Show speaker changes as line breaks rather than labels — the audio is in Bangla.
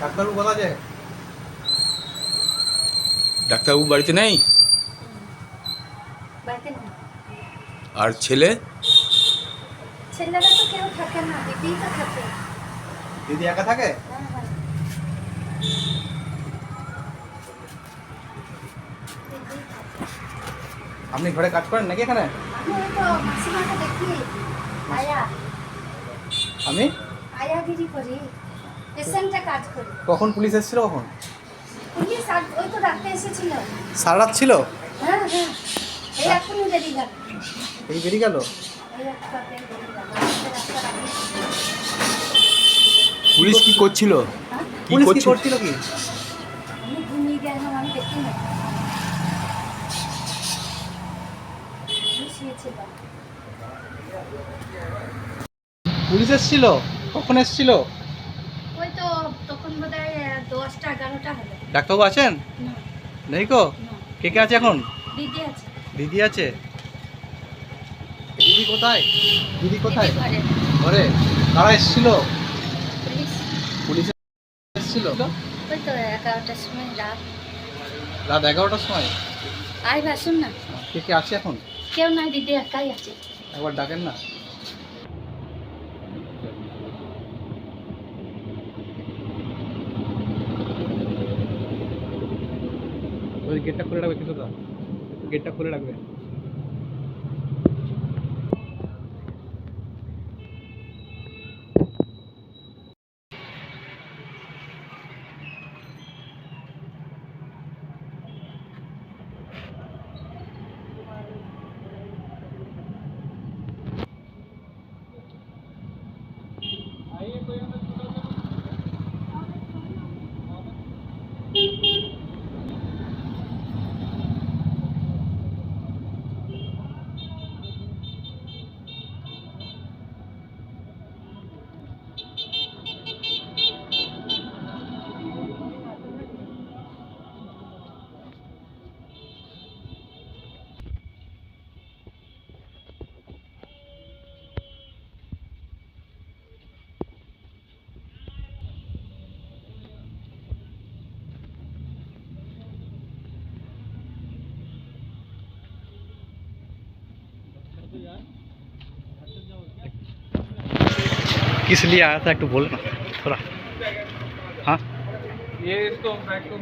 ডাক্তারবাবু বলা যায়?
ডাক্তারবাবু বাড়িতে নেই? আর ছেলে?
ছেলেরা তো কেউ থাকে না দিদিই তো থাকে।
দিদি একা থাকে?
হ্যাঁ হ্যাঁ। থাকে।
আপনি ঘরে কাজ করেন নাকি এখানে?
আমি ওই তো মাসিমাকে দেখি। আয়া।
আমি?
আয়াগিরি করি। পেশেন্টে কাজ করি।
কখন পুলিশ এসেছিল কখন?
পুলিশ আজ- ওই তো রাতে এসেছিল।
সারা রাত ছিল?
হ্যাঁ হ্যাঁ। এই এখনই বেরিয়ে গেল।
এই বেরিয়ে গেল?
পুলিশ কি করছিল?
হ্যাঁ?
কি
পুলিশ কি
করছিল?
কি?
আমি ঘুমিয়ে গেলাম আমি দেখি না
পুলিশ এসেছিল? কখন এসেছিল?
তখন বোধ হয় দশটা এগারোটা হবে।
ডাক্তারবাবু আছেন?
না।
নেই কো? কে কে আছে এখন?
দিদি আছে।
দিদি আছে? দিদি কোথায়? দিদি কোথায়?
ঘরে।
কারা এসেছিল?
পুলিশ।
এসেছিল?
ওই তো এগারোটার সময় রাত।
রাত এগারোটার সময়?
আয় বাসুন না।
কে কে আছে এখন?
কেউ নাই দিদি একাই আছে।
একবার ডাকেন না। ওই গেটটা খুলে রাখবে কিছু গেটটা খুলে রাখবে। किस लिए आया था एक तो बोलना थोड़ा। हाँ?
ये इसको बैक को